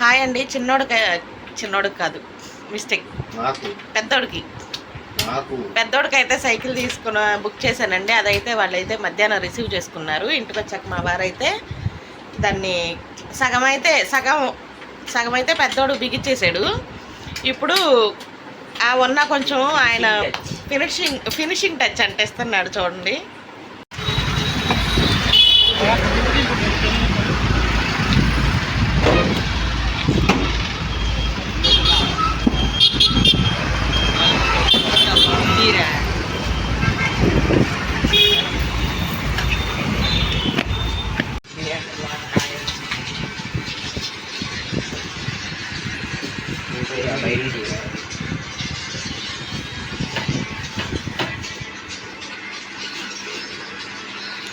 Hi అండి. చిన్నోడికి చిన్నోడికి కాదు. మిస్టేక్. పెద్దోడికి. పెద్దోడికి అయితే సైకిల్ తీసుకున్న బుక్ చేశానండి. అదైతే వాళ్ళైతే మధ్యాహ్నం రిసీవ్ చేసుకున్నారు. ఇంటికి వచ్చాక మా వారైతే దాన్ని సగం అయితే సగం సగం అయితే పెద్దోడు బిగిచ్చేసాడు. ఇప్పుడు ఆ ఉన్న కొంచెం ఆయన ఫినిషింగ్ ఫినిషింగ్ టచ్ అంటేస్తున్నాడు చూడండి.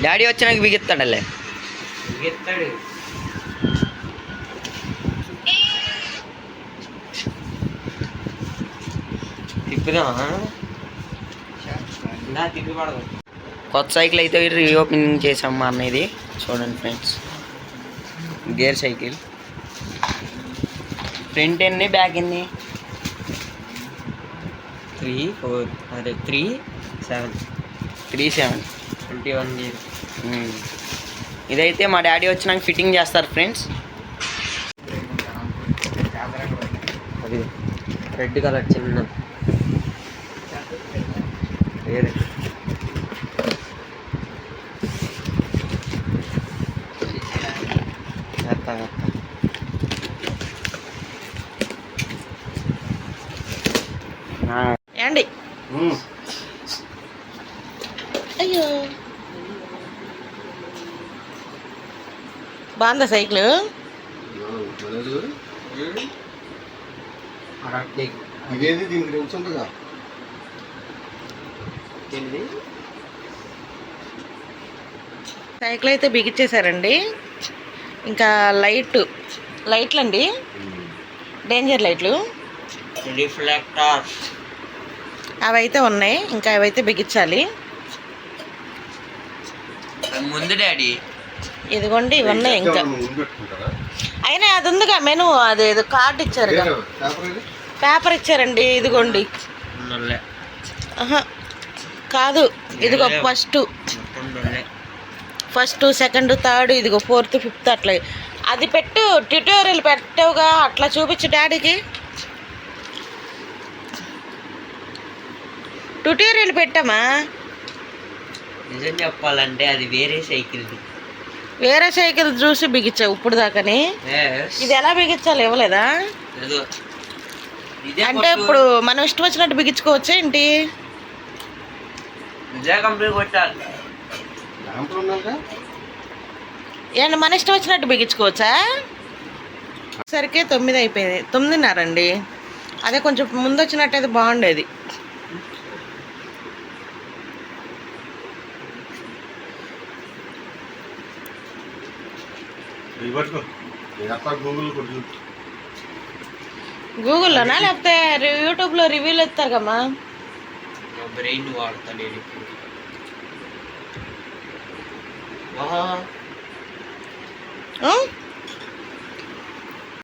డాడీ వచ్చినాక బిగిస్తాడలే పడదు. కొత్త సైకిల్ అయితే రీఓపెనింగ్ చేసాం మా అన్నది చూడండి ఫ్రెండ్స్. Gear cycle. ఫ్రంట్ ఎన్ని బ్యాక్ ఎన్ని త్రీ ఫోర్ అదే three seven. Three seven. Twenty one year ఇదైతే మా డాడీ వచ్చినాక ఫిట్టింగ్ చేస్తారు ఫ్రెండ్స్. అది రెడ్ కలర్ చిన్న. వేరే. అయ్యో. బాగుందా సైకిల్. ఇదేంది? దీనికి? సైకిల్ అయితే బిగిచ్చేసారండి. ఇంకా లైట్ లైట్లు అండి డేంజర్ లైట్లు. రిఫ్లెక్టర్స్. అవి అయితే ఉన్నాయి. ఇంకా అవైతే బిగించాలి ముందు డాడీ. ఇదిగోండి ఇవి ఉన్నాయి ఇంకా. అయినా అది ఉందిగా మెను అది ఏదో కార్డు ఇచ్చారు పేపర్ ఇది? పేపర్ ఇచ్చారండి ఇదిగోండి. కాదు ఇదిగో ఫస్ట్ ఫస్ట్ సెకండ్ థర్డ్ ఇదిగో ఫోర్త్ ఫిఫ్త్ అట్లా. అది పెట్టు ట్యూటోరియల్ పెట్టవుగా అట్లా చూపించు డాడీకి. ట్యూటోరియల్ పెట్టామా నిజం చెప్పాలంటే అది వేరే సైకిల్ది వేరే సైకిల్ చూసి బిగించావు ఇప్పుడు దాకాని? ఇది ఎలా బిగించాలి ఇవ్వలేదా? అంటే ఇప్పుడు మనం ఇష్టం వచ్చినట్టు బిగించుకోవచ్చా ఏంటి? ఏంటి మన ఇష్టం వచ్చినట్టు బిగించుకోవచ్చా? సరికే తొమ్మిది అయిపోయింది. తొమ్మిదిన్నరండి అదే కొంచెం ముందు వచ్చినట్టయితే బాగుండేది. ఇది పట్టుకో. ఎప్ప గూగుల్ కొట్టు గూగుల్లోనా లేకపోతే రి- యూట్యూబ్లో రివ్యూలు ఇస్తారు కమ్మా నా బ్రెయిన్ వాడతా నేను ఇప్పుడు?